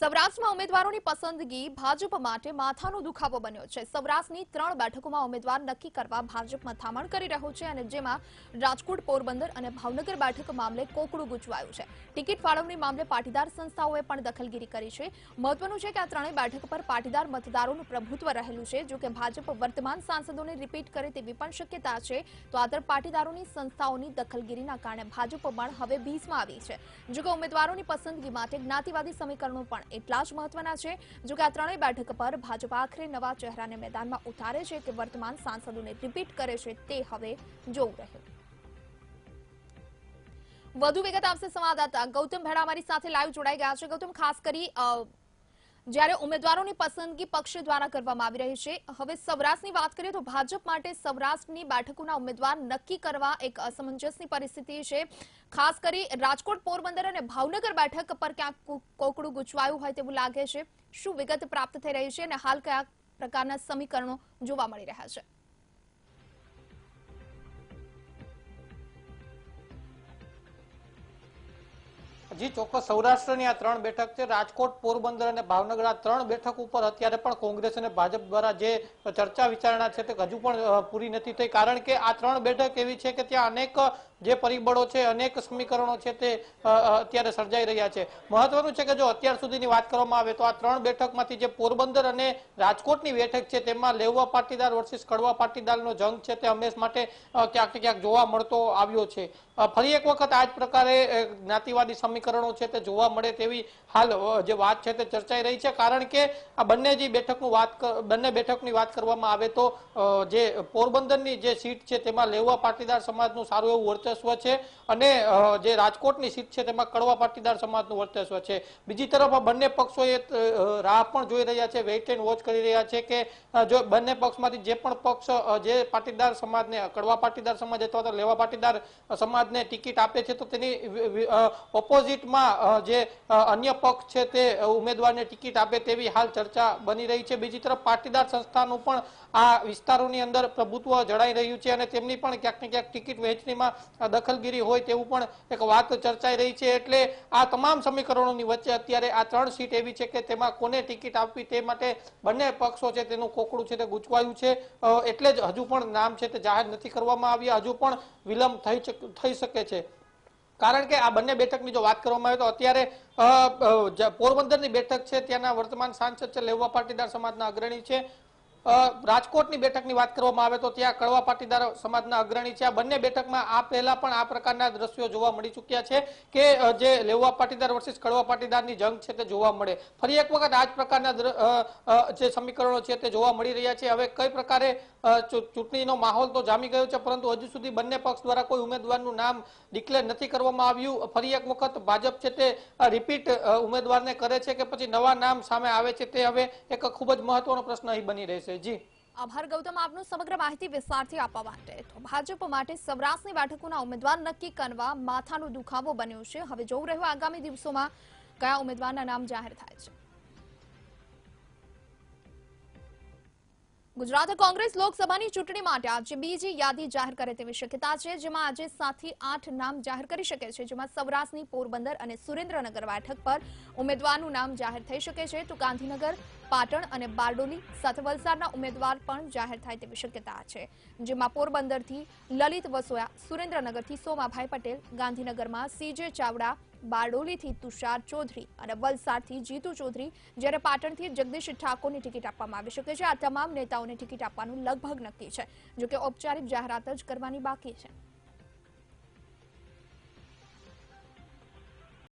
સૌરાષ્ટ્રમાં ઉમેદવારોની પસંદગી ભાજપ માટે માથાનો દુખાવો બન્યો છે. સૌરાષ્ટ્રની ત્રણ બેઠકોમાં ઉમેદવાર નક્કી કરવા ભાજપ મથામણ કરી રહ્યું છે અને જેમાં રાજકોટ, પોરબંદર અને ભાવનગર બેઠક મામલે કોકડું ગૂંચવાયું છે. ટિકિટ ફાળવણી મામલે પાટીદાર સંસ્થાઓએ પણ દખલગીરી કરી છે. મહત્વનું છે કે આ ત્રણેય બેઠક પર પાટીદાર મતદારોનું પ્રભુત્વ રહેલું છે. જો કે ભાજપ વર્તમાન સાંસદોને રિપીટ કરે તેવી પણ શક્યતા છે, તો આદર પાટીદારોની સંસ્થાઓની દખલગીરીના કારણે ભાજપ પણ હવે બીસમાં આવી છે. જો કે ઉમેદવારોની પસંદગી માટે જ્ઞાતિવાદી સમીકરણો પણ એટલા જ મહત્વના છે. જો કે આ ત્રણેય બેઠક પર ભાજપ આખરે નવા ચહેરાને મેદાનમાં ઉતારે છે કે વર્તમાન સાંસદોને રિપીટ કરે છે તે હવે જોવું રહ્યું. વધુ વિગત આપશે સંવાદદાતા ગૌતમ ભેડા અમારી સાથે લાઈવ જોડાઈ ગયા છે. ગૌતમ, ખાસ કરી જ્યારે ઉમેદવારોની પસંદગી પક્ષ દ્વારા કરવામાં આવી રહી છે, હવે સૌરાષ્ટ્રની વાત કરીએ તો ભાજપ માટે સૌરાષ્ટ્રની બેઠકોના ઉમેદવાર નક્કી કરવા એક અસમંજસની પરિસ્થિતિ છે. ખાસ કરી રાજકોટ પોરબંદર અને ભાવનગર બેઠક પર ક્યાંક કોકડું ગૂંચવાયું હોય તેવું લાગે છે. શું વિગત પ્રાપ્ત થઈ રહી છે અને હાલ કયા પ્રકારના સમીકરણો જોવા મળી રહ્યા છે? જી, ચોક્કસ. સૌરાષ્ટ્રની આ ત્રણ બેઠક છે, રાજકોટ, પોરબંદર અને ભાવનગર. આ ત્રણ બેઠક ઉપર અત્યારે પણ કોંગ્રેસ અને ભાજપ દ્વારા જે ચર્ચા વિચારણા છે તે હજુ પણ પૂરી નથી થઈ. કારણ કે આ ત્રણ બેઠક એવી છે કે ત્યાં અનેક જે પરિબળો છે, અનેક સમીકરણો છે તે અત્યારે સર્જાઈ રહ્યા છે. મહત્વનું છે કે જો અત્યાર સુધીની વાત કરવામાં આવે તો આ ત્રણ બેઠકમાંથી જે પોરબંદર અને રાજકોટની બેઠક છે તેમાં લેવા પાટીદાર વર્સિસ કડવા પાટીદારનો જંગ છે તે હંમેશ માટે ક્યાંક ક્યાંક જોવા મળતો આવ્યો છે. ફરી એક વખત આ જ પ્રકારે જ્ઞાતિવાદી સમીકરણો છે તે જોવા મળે તેવી હાલ જે વાત છે તે ચર્ચાઈ રહી છે. કારણ કે આ બંને જે બેઠકનું વાત બંને બેઠકની વાત કરવામાં આવે તો જે પોરબંદરની જે સીટ છે તેમાં લેવા પાટીદાર સમાજનું સારું એવું વર્ચસ્વ છે અને જે રાજકોટની સીટ છે તેમાં કડવા પાટીદાર સમાજનું વર્ચસ્વ છે. બીજી તરફ બંને પક્ષોએ એ રાહ પણ જોઈ રહ્યા છે, વેઇટ એન્ડ વોચ કરી રહ્યા છે કે જો બંને પક્ષમાંથી જે પણ પક્ષ જે પાટીદાર સમાજને, કડવા પાટીદાર સમાજ અથવા તો લેવા પાટીદાર સમાજને ટિકિટ આપે છે તો તેની ઓપોઝિટમાં જે અન્ય પક્ષ છે તે ઉમેદવારને ટિકિટ આપે તેવી હાલ ચર્ચા બની રહી છે. બીજી તરફ પાટીદાર સંસ્થાનું પણ આ વિસ્તારોની અંદર પ્રભુત્વ જળાઈ રહ્યું છે અને તેમની પણ ક્યાંક ને ક્યાંક ટિકિટ વહેંચણીમાં દખલગીરી હોય તેવું પણ એક વાત ચર્ચાઈ રહી છે એટલે આ તમામ સમીકરણોની વચ્ચે અત્યારે આ ત્રણ સીટ એવી છે કે તેમાં કોને ટિકિટ આપવી તે માટે બંને પક્ષો છે તેનું કોકડું છે તે ગૂંચવાયું છે. એટલે જ હજુ પણ નામ છે તે જાહેર નથી કરવામાં આવ્યા. હજુ પણ વિલંબ થઈ થઈ શકે છે. કારણ કે આ બંને બેઠકની જો વાત કરવામાં આવે તો અત્યારે પોરબંદરની બેઠક છે, ત્યાંના વર્તમાન સાંસદ છે, લેવા પાટીદાર સમાજના અગ્રણી છે. રાજકોટની બેઠકની વાત કરવામાં આવે તો ત્યાં કડવા પાટીદાર સમાજના અગ્રણી છે. આ બંને બેઠકમાં આ પહેલા પણ આ પ્રકારના દ્રશ્યો જોવા મળી ચૂક્યા છે કે જે લેવા પાટીદાર વર્સિસ કડવા પાટીદારની જંગ છે તે જોવા મળે. ફરી એક વખત આ જ પ્રકારના જે સમીકરણો છે તે જોવા મળી રહ્યા છે. હવે કઈ પ્રકારે ચૂંટણીનો માહોલ તો જામી ગયો છે, પરંતુ હજુ સુધી બંને પક્ષ દ્વારા કોઈ ઉમેદવારનું નામ ડિક્લેર નથી કરવામાં આવ્યું. ફરી એક વખત ભાજપ છે તે રિપીટ ઉમેદવારને કરે છે કે પછી નવા નામ સામે આવે છે તે હવે એક ખૂબ જ મહત્વનો પ્રશ્ન અહીં બની રહેશે. જી. આભાર ગૌતમ. આપનું સમગ્ર માહિતી વિસ્તારથી આપવા માટે. તો ભાજપ માટે સૌરાષ્ટ્રની બેઠકોના ઉમેદવાર નક્કી કરવા માથાનો દુખાવો બન્યો છે. હવે જોવું રહ્યું આગામી દિવસોમાં કયા ઉમેદવારના નામ જાહેર થાય છે. ગુજરાત કોંગ્રેસ લોકસભાની ચૂંટણી માટે આજે બીજી યાદી જાહેર કરે તેવી શક્યતા છે, જેમાં આજે સાતથી આઠ નામ જાહેર કરી શકે છે, જેમાં સૌરાષ્ટ્રની પોરબંદર અને સુરેન્દ્રનગર બેઠક પર ઉમેદવારનું નામ જાહેર થઈ શકે છે. તો ગાંધીનગર, પાટણ અને બારડોલી સાથે વલસાડના ઉમેદવાર પણ જાહેર થાય તેવી શક્યતા છે, જેમાં પોરબંદરથી લલિત વસોયા, સુરેન્દ્રનગરથી સોમાભાઈ પટેલ, ગાંધીનગરમાં સીજે ચાવડા બારડોલીથી તુષાર ચૌધરી અને વલસાડથી જીતુ ચૌધરી જ્યારે પાટણથી જગદીશ ઠાકોરની ટિકિટ આપવામાં આવી શકે છે. આ તમામ નેતાઓને ટિકિટ આપવાનું લગભગ નક્કી છે, જોકે ઔપચારિક જાહેરાત જ કરવાની બાકી છે.